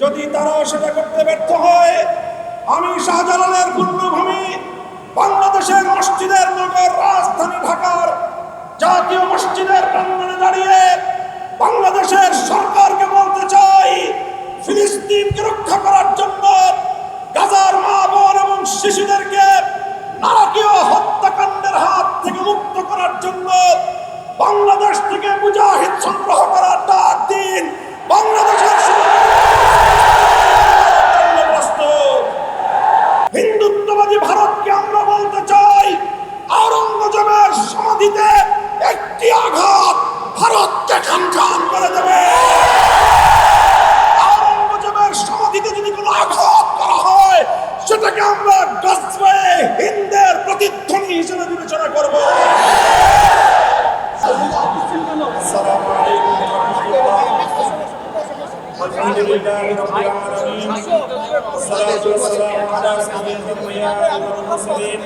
যদি তারা সেটা করতে ব্যর্থ হয়, আমি শাহজালালের পূর্ণভূমি বাংলাদেশের মসজিদের নগর রাজধানী ঢাকার জাতীয় মসজিদের প্রাঙ্গণে দাঁড়িয়ে বাংলাদেশের সরকারকে বলতে চাই, ফিলিস্তিনকে রক্ষা করার জন্য গাজার মা বোন এবং শিশুদেরকে নারকীয় হত্যাকাণ্ডের হাত থেকে মুক্ত করার জন্য বাংলাদেশ থেকে মুজাহিদ সংগ্রহ করার ডাক দিন। لله رب العالمين والصلاة والسلام على سيد الأنبياء والمرسلين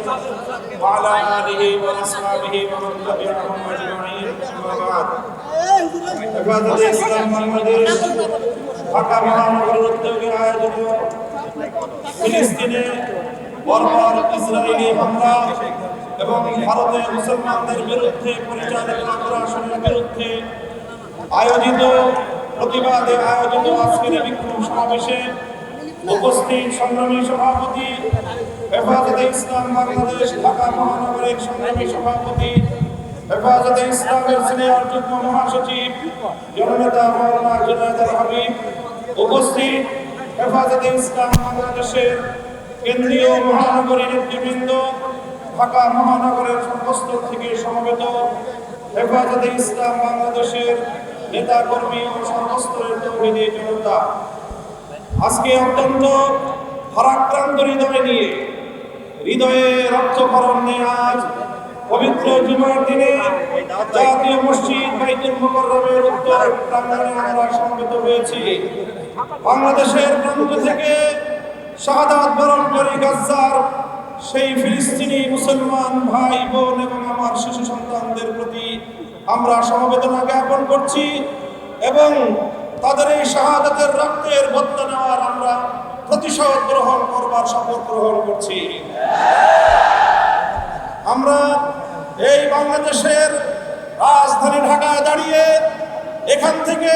وعلى آله وأصحابه ومن تبعهم أجمعين أما بعد হেফাজতে ইসলাম বাংলাদেশ ঢাকা মহানগর উদ্যোগে আয়োজিত ফিলিস্তিনে বর্বর ইসরায়েলি হামলা এবং ভারতের মুসলমানদের বিরুদ্ধে পরিচালিত আগ্রাসনের বিরুদ্ধে আয়োজিত প্রতিবাদে আয়োজিত আজকের বিক্ষোভ সমাবেশে উপস্থিত সংগ্রামী সভাপতি হেফাজতে ইসলাম বাংলাদেশ, ঢাকা মহানগরের সংগ্রামী সভাপতি হেফাজতে ইসলামের সিনিয়র যুগ্ম মহাসচিব, জননেতা মৌলানা জুনায়দ হাবিব উপস্থিত হেফাজতে ইসলাম বাংলাদেশের কেন্দ্রীয় মহানগরী নেতৃবৃন্দ, ঢাকা মহানগরের সর্বস্তর থেকে সমবেত হেফাজতে ইসলাম বাংলাদেশের নেতা কর্মী ও তৌহিদি জনতা। আজকে অত্যন্ত ভারাক্রান্ত হৃদয় নিয়ে, হৃদয়ে রক্তকরণ নিয়ে আজ পবিত্র জুমার দিনে জাতীয় মসজিদ বাইতুল মুকররমের উত্তর প্রাঙ্গণে আমরা সমবেত হয়েছি। বাংলাদেশের প্রান্ত থেকে শাহাদাত বরণকারী গাজ্জার সেই ফিলিস্তিনি মুসলমান ভাই বোন এবং আমার শিশু সন্তানদের প্রতি আমরা সমবেদনা জ্ঞাপন করছি এবং তাদের এই শাহাদাতের রক্তের বদলা নেওয়ার আমরা প্রতিশোধ গ্রহণ করবার শপথ গ্রহণ করছি। আমরা এই বাংলাদেশের রাজধানী ঢাকায় দাঁড়িয়ে এখান থেকে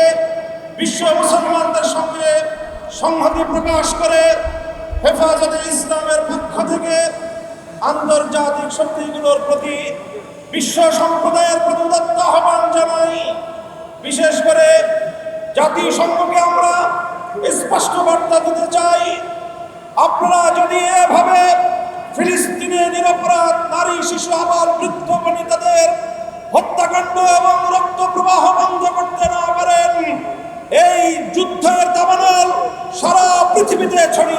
বিশ্ব মুসলমানদের সঙ্গে সংহতি প্রকাশ করে হেফাজতে ইসলামের পক্ষ থেকে আন্তর্জাতিক শক্তিগুলোর প্রতি বিশ্ব সম্প্রদায়ের প্রতি উদাত্ত আহ্বান জানাই। বিশেষ করে জাতিসংঘকে আমরা স্পষ্ট বার্তা দিতে চাই। আপনারা যদি এভাবে ফিলিস্তিনে নিরপরাধ নারী, শিশু আবার বৃদ্ধ বনিতাদের হত্যাকাণ্ড এবং রক্ত প্রবাহ বন্ধ করতে না পারেন, এই যুদ্ধের দাবানল সারা পৃথিবীতে ছড়িয়ে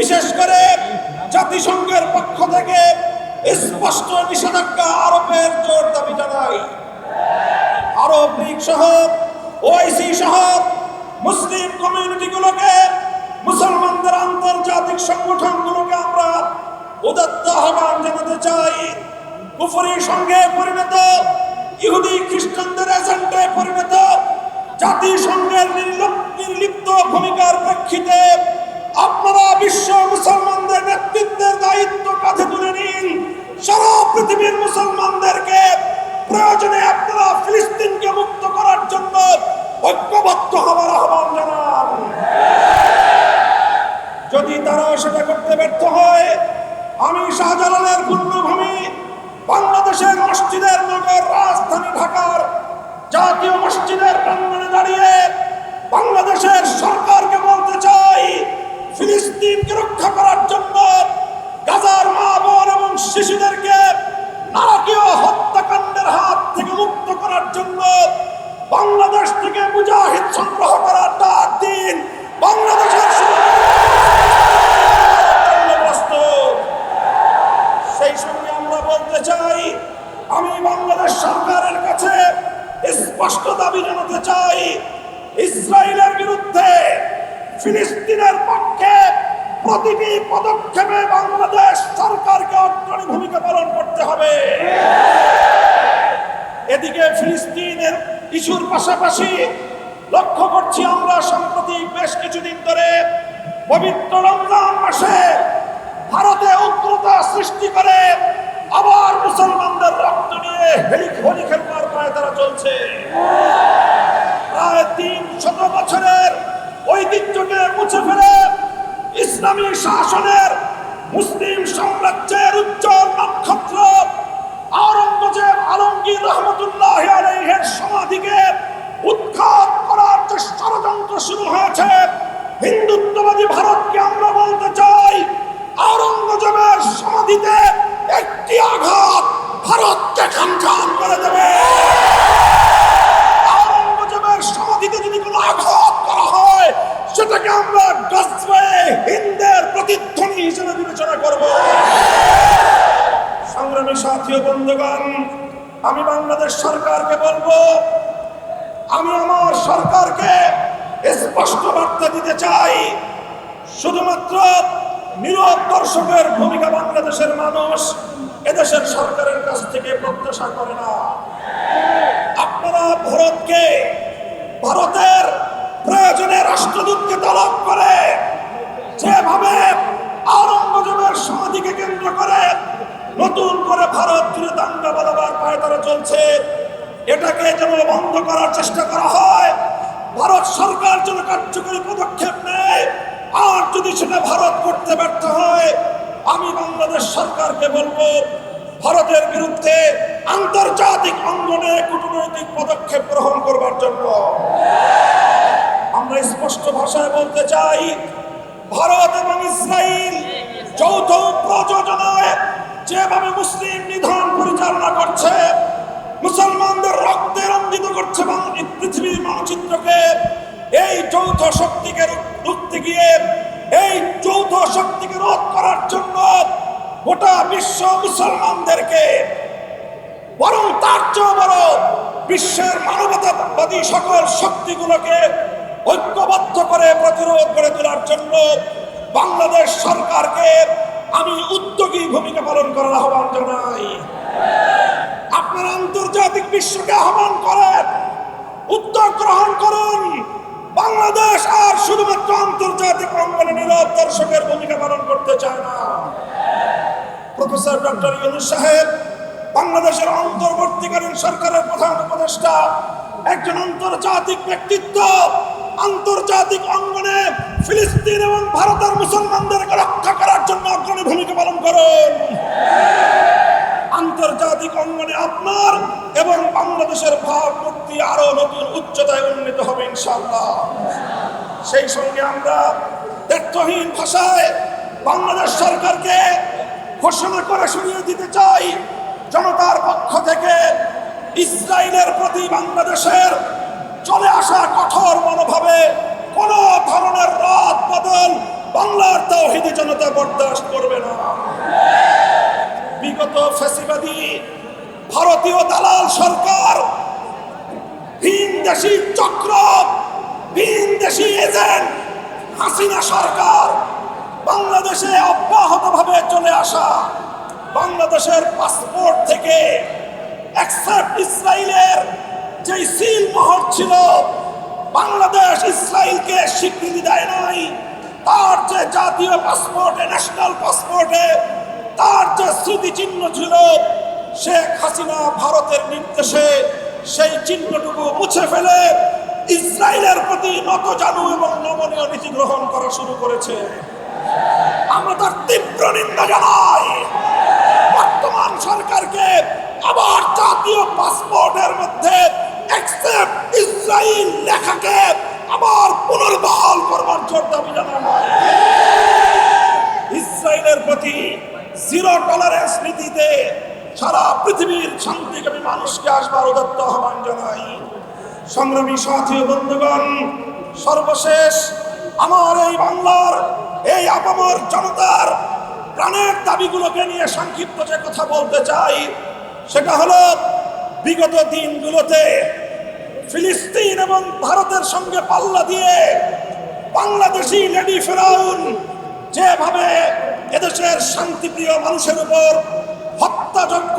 বিশেষ করে জাতিসংঘের পক্ষ থেকে স্পষ্ট নিষেধাজ্ঞা আরোপের জোর দাবি জানাই আরব লীগ সহ ওআইসি সহ মুসলিম কমিউনিটিগুলোকে, মুসলমানদের আন্তর্জাতিক সংগঠনগুলোকে আমরা উদাত্ত আহ্বান জানাতে চাই। কুফরি সঙ্গে পরিণত, ইহুদি খ্রিস্টানদের এজেন্টে পরিণত, জাতিসংঘের নির্লিপ- নির্লিপ্ত ভূমিকার প্রেক্ষিতে আপনারা বিশ্ব মুসলমানদের নেতৃত্বের দায়িত্ব কাঁধে তুলে নিন। সারা পৃথিবীর মুসলমানদেরকে প্রয়োজনে আপনারা ফিলিস্তিনকে মুক্ত করার জন্য ঐক্যবদ্ধ হওয়ার আহ্বান জানান। যদি তারা সেটা করতে ব্যর্থ হয়, আমি শাহজালালের পূর্ণভূমি বাংলাদেশের মসজিদের নগর রাজধানী ঢাকার জাতীয় মসজিদের প্রাঙ্গণে দাঁড়িয়ে বাংলাদেশের চাই ফিলিস্তিনকে রক্ষা করার জন্য গাজার মা বোন এবং শিশুদেরকে নারকীয় হত্যাকাণ্ডের হাত থেকে মুক্ত করার জন্য বাংলাদেশ থেকে মুজাহিদ সংগ্রহ করার ডাক দিন বাংলাদেশের প্রস্তুত সেই সঙ্গে আমরা বলতে চাই আমি বাংলাদেশ সরকারের কাছে স্পষ্ট দাবি জানাতে চাই ইসরায়েলের বিরুদ্ধে ফিলিস্তিনের পক্ষে প্রতিটি পদক্ষেপে বাংলাদেশ সরকারকে অগ্রণী ভূমিকা পালন করতে হবে এদিকে ফিলিস্তিনের ইস্যুর পাশাপাশি লক্ষ্য করছি আমরা সম্প্রতি বেশ কিছুদিন ধরে পবিত্র রমজান মাসে ভারতে উগ্রতা সৃষ্টি করে আবার মুসলমানদের রক্ত নিয়ে হেলি হোলি খেলবার পায়ে তারা চলছে। প্রায় তিন শত বছরের ঐতিহ্যকে মুছে ফেলে ইসলামী শাসনের মুসলিম সাম্রাজ্যের উজ্জ্বল নক্ষত্র আওরঙ্গজেব আলমগীর রহমতুল্লাহ সমাধিকে উৎখাত করার যে ষড়যন্ত্র শুরু হয়েছে, হিন্দুত্ববাদী ভারতকে আমরা বলতে চাই আওরঙ্গজেবের সমাধিতে একটি আঘাত ভারতকে খান খান করে দেবে। আওরঙ্গজেবের সমাধিতে যদি কোনো আঘাত করা হয়, সেটাকে আমরা গজবে হিন্দের প্রতিধ্বনি হিসেবে বিবেচনা করব। সংগ্রামী সাথী বন্ধুগণ আমি বাংলাদেশ সরকারকে বলব, আমি আমার সরকারকে স্পষ্ট বার্তা দিতে চাই, শুধুমাত্র নীরব দর্শকের ভূমিকা বাংলাদেশের মানুষ এদেশের সরকারের কাছ থেকে প্রত্যাশা করে না। আপনারা ভারতকে, ভারতের প্রয়োজনে রাষ্ট্রদূতকে তলব করে যেভাবে আওরঙ্গজেবের সমাধিকে কেন্দ্র করে নতুন করে ভারত জুড়ে দাঙ্গা বাঁধাবার পায়ে তারা চলছে। এটাকে যেন বন্ধ করার চেষ্টা করা হয়। ভারত সরকার যেন কার্যকরী পদক্ষেপ নেয়। আর যদি সেটা ভারত করতে ব্যর্থ হয়, আমি বাংলাদেশ সরকারকে বলব, ভারতের বিরুদ্ধে আন্তর্জাতিক অঙ্গনে কূটনৈতিক পদক্ষেপ গ্রহণ করবার জন্য। আমরা স্পষ্ট ভাষায় বলতে চাই, ভারত এবং ইসরায়েল যৌথ যেভাবে মুসলিম নিধন পরিচালনা করছে, মুসলমানদের রক্তে রঞ্জিত করছে পৃথিবীর মানচিত্রকে, এই যৌথ শক্তিকে রুখতে গিয়ে, এই যৌথ শক্তিকে রোধ করার জন্য গোটা বিশ্ব মুসলমানদেরকে, বরং তার চেয়েও বড় বিশ্বের মানবতাবাদী সকল শক্তিগুলোকে ঐক্যবদ্ধ করে প্রতিরোধ করে তোলার জন্য বাংলাদেশ সরকারকে আমি উদ্যোগী ভূমিকা পালন করার আহ্বান জানাই। আপনারা আন্তর্জাতিক বিশ্বকে আহ্বান করেন, উদ্যোগ গ্রহণ করুন। বাংলাদেশ আর শুধুমাত্র আন্তর্জাতিক অঙ্গনে নীরব দর্শকের ভূমিকা পালন করতে চায় না। প্রফেসর ডক্টর ইউনুস সাহেব, বাংলাদেশের অন্তর্বর্তীকালীন সরকারের প্রধান উপদেষ্টা, একজন আন্তর্জাতিক ব্যক্তিত্ব, আন্তর্জাতিক অঙ্গনে ফিলিস্তিন এবং ভারতের মুসলমানদেরকে ভূমিকা আন্তর্জাতিক অঙ্গনে আপনার এবং বাংলাদেশের ভাবমূর্তি আরও নতুন উচ্চতায় উন্নীত হবে ইনশাআল্লাহ। সেই সঙ্গে আমরা ব্যর্থহীন ভাষায় বাংলাদেশ সরকারকে ঘোষণা করে শুনিয়ে দিতে চাই। জনতার পক্ষ থেকে ইসরায়েলের প্রতি বাংলাদেশের চলে আসা কঠোর মনোভাবে কোন ধরনের রদ বদল বাংলার তৌহিদি জনতা না বিগত ফ্যাসিবাদী ভারতীয় দালাল সরকার। ভিন দেশি চক্র, ভিন দেশি এজেন্ট, হাসিনা সরকার বাংলাদেশে অব্যাহতভাবে চলে আসা। বাংলাদেশের পাসপোর্ট থেকে অ্যাকসেপ্ট ইসরায়েলের যে সিল মোহর ছিল, বাংলাদেশ ইসরায়েলকে স্বীকৃতি দেয় নাই, তার যে জাতীয় পাসপোর্টে, ন্যাশনাল পাসপোর্টে তার যে স্মৃতিচিহ্ন ছিল, শেখ হাসিনা ভারতের নির্দেশে সেই চিহ্নটুকু মুছে ফেলে ইসরায়েলের প্রতি নত জানু এবং নমনীয় নীতি গ্রহণ করা শুরু করেছে। আমরা তার তীব্র নিন্দা জানাই। বর্তমান সরকারকে আবার জাতীয় পাসপোর্টের মধ্যে অ্যাকসেপ্ট ইসরায়েল লেখাকে আবার পুনর্বহাল করবার জোর দাবি জানানো ইসরায়েলের প্রতি জিরো টলারেন্স নীতিতে সারা পৃথিবীর শান্তিকামী মানুষকে আসবার উদত্ত আহ্বান জানাই। সংগ্রামী সাথী বন্ধুগণ, সর্বশেষ আমার এই বাংলার এই আপামর জনতার প্রাণের দাবিগুলোকে নিয়ে সংক্ষিপ্ত যে কথা বলতে চাই, সেটা হলো বিগত দিনগুলোতে ফিলিস্তিন এবং ভারতের সঙ্গে পাল্লা দিয়ে বাংলাদেশি লেডি ফেরাউন যেভাবে এদেশের শান্তিপ্রিয় মানুষের উপর হত্যাযজ্ঞ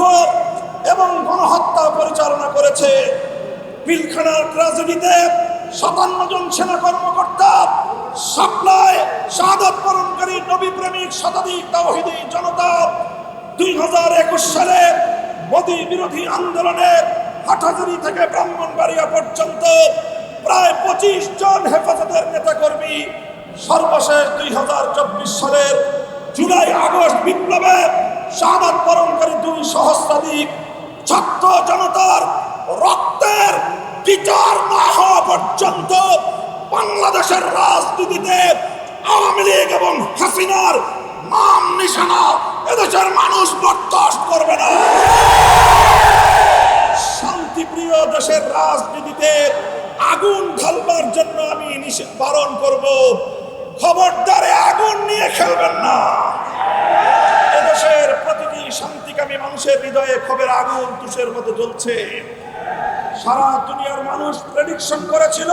এবং গণহত্যা পরিচালনা করেছে পিলখানার ট্রাজেডিতে সাতান্ন জন সেনা কর্মকর্তা, সাপ্লাই, শাহাদত বরণকারী নবী প্রেমিক শতাধিক তাওহিদি জনতা। দুই হাজার একুশ সালে মোদী বিরোধী আন্দোলনের হাটহাজারি থেকে ব্রাহ্মণবাড়িয়া পর্যন্ত প্রায় পঁচিশ জন হেফাজতের নেতাকর্মী। সর্বশেষ দুই হাজার চব্বিশ সালের জুলাই, আগস্ট বিপ্লবে শাহাদ বরণকারী দুই সহস্রাধিক ছাত্র জনতার রক্তের বিচার না হওয়া পর্যন্ত বাংলাদেশের রাজনীতিতে আওয়ামী লীগ এবং হাসিনার নাম নিশানা এদেশের মানুষ বরদাস্ত করবে না শান্তিপ্রিয় দেশের রাজনীতিতে আগুন ঢালবার জন্য আমি নিষেধ বারণ করব খবরদারে আগুন নিয়ে খেলবেন না এদেশের প্রতিটি শান্তিকামী মানুষের হৃদয়ে খবর আগুন তুষের মতো জ্বলছে সারা দুনিয়ার মানুষ প্রেডিকশন করেছিল।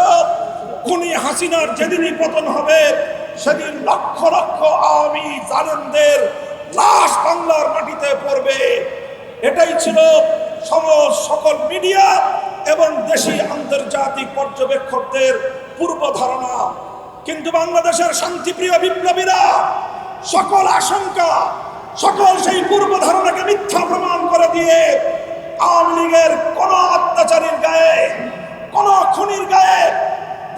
খুনি হাসিনার যেদিনই পতন হবে, সেদিন লক্ষ লক্ষ আওয়ামী জালেমদের লাশ বাংলার মাটিতে পড়বে। এটাই ছিল সম সকল মিডিয়া এবং দেশি আন্তর্জাতিক পর্যবেক্ষকদের পূর্ব ধারণা কিন্তু বাংলাদেশের শান্তিপ্রিয় বিপ্লবীরা সকল আশঙ্কা, সকল সেই পূর্ব ধারণাকে মিথ্যা প্রমাণ করে দিয়ে আওয়ামী লীগের কোন অত্যাচারীর গায়ে কোন খুনির গায়ে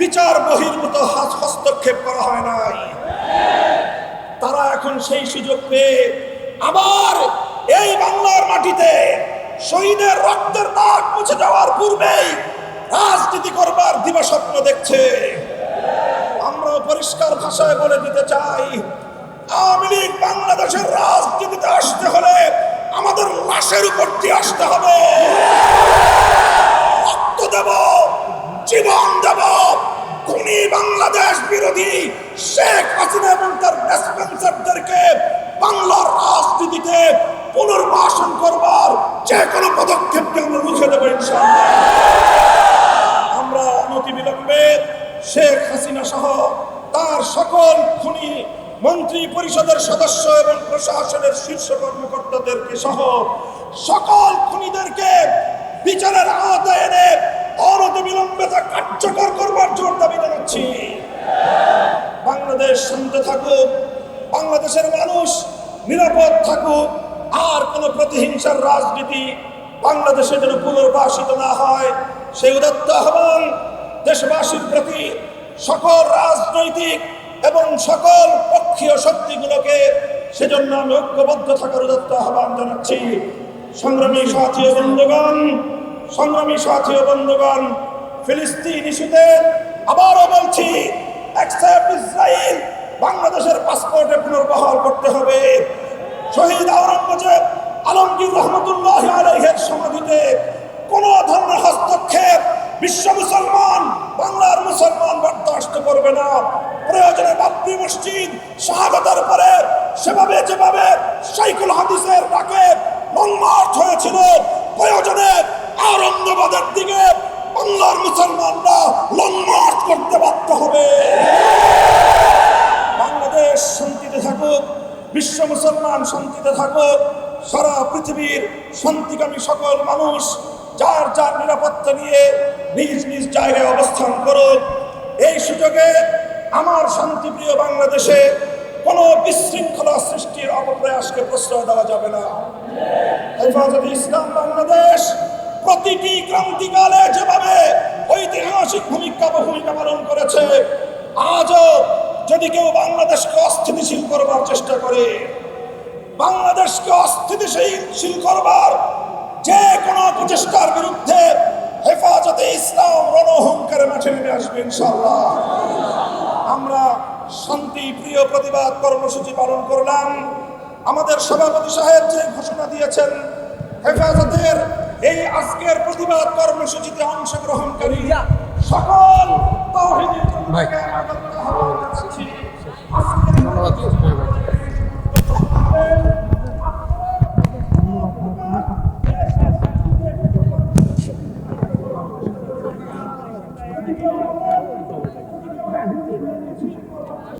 বিচার বহির্ভূত হস্তক্ষেপ করা হয় নাই। তারা এখন সেই সুযোগ পেয়ে আবার এই বাংলার মাটিতে শহীদের রক্তের দাগ মুছে যাওয়ার পূর্বেই রাজনীতি করবার দিবাস্বপ্ন দেখছে। আমরা পরিষ্কার ভাষায় বলে দিতে চাই, আওয়ামী লীগ বাংলাদেশের রাজনীতিতে আসতে হলে আমাদের লাশের উপর দিয়ে আসতে হবে। দেব, জীবন দেব। খুনি বাংলাদেশ বিরোধী শেখ হাসিনা এবং তার ডিসপেন্সারদেরকে বাংলার রাজনীতিতে পুনর্বাসন করবার যে কোনো পদক্ষেপকে আমরা রুখে দেবো আমরা অনতি বিলম্বে শেখ হাসিনা সহ তার সকল খুনি মন্ত্রী পরিষদের সদস্য এবং প্রশাসনের শীর্ষ কর্মকর্তাদেরকে সহ সকল খুনিদেরকে বিচারের আওতায় এনে বাংলাদেশের মানুষ নিরাপদ থাকুক, আর কোনো প্রতিহিংসার রাজনীতি বাংলাদেশে যেন পুনর্বাসিত না হয়, সেই উদত্ত আহ্বান দেশবাসীর প্রতি সকল রাজনৈতিক এবং সকল পক্ষীয় শক্তিগুলোকে, সেজন্য আমি ঐক্যবদ্ধ থাকার উদত্ত আহ্বান জানাচ্ছি। সংগ্রামী সাথী ও বন্ধুগণ, সংগ্রামী সাথী ও বন্ধুগণ, ফিলিস্তিন ইস্যুতে আবারও বলছি অ্যাকসেপ্ট ইসরায়েল বাংলাদেশের পাসপোর্টে পুনর্বহাল করতে হবে। শহীদ আওরঙ্গজেব আলমগীর রহমতুল্লাহ আলহের সমাধিতে কোন ধরনের হস্তক্ষেপ বিশ্ব মুসলমান, বাংলার মুসলমান বরদাস্ত করবে না। প্রয়োজনে বাবরি মসজিদ, শাহাদাতের পরে সেভাবে যেভাবে সাইকুল হাদিসের ডাকে লং হয়েছিল, প্রয়োজনে আওরঙ্গাবাদের দিকে বাংলার মুসলমানরা লং মার্চ করতে বাধ্য হবে। বাংলাদেশ শান্তিতে থাকুক, বিশ্ব মুসলমান শান্তিতে থাকুক, সারা পৃথিবীর শান্তিকামী সকল মানুষ যার যার নিরাপত্তা নিয়ে নিজ নিজ জায়গায় অবস্থান করুক। এই সুযোগে আমার শান্তিপ্রিয় বাংলাদেশে কোনো বিশৃঙ্খলা সৃষ্টির অপপ্রয়াসকে প্রশ্রয় দেওয়া যাবে না। হেফাজতে ইসলাম বাংলাদেশ প্রতিটি ক্রান্তিকালে যেভাবে ঐতিহাসিক ভূমিকা ভূমিকা পালন করেছে, আজও যদি কেউ বাংলাদেশকে অস্থিতিশীল করবার চেষ্টা করে, বাংলাদেশকে অস্থিতিশীল করবার যে কোনো প্রচেষ্টার বিরুদ্ধে হেফাজতে ইসলাম রণহুঙ্কারে মাঠে নেমে আসবে ইনশাল্লাহ আমরা শান্তি, প্রিয় প্রতিবাদ কর্মসূচি পালন করলাম। আমাদের সভাপতি সাহেব যে ঘোষণা দিয়েছেন, হেফাজতের এই আজকের প্রতিবাদ কর্মসূচিতে অংশগ্রহণকারী সকল ভাই। ধন্যবাদ।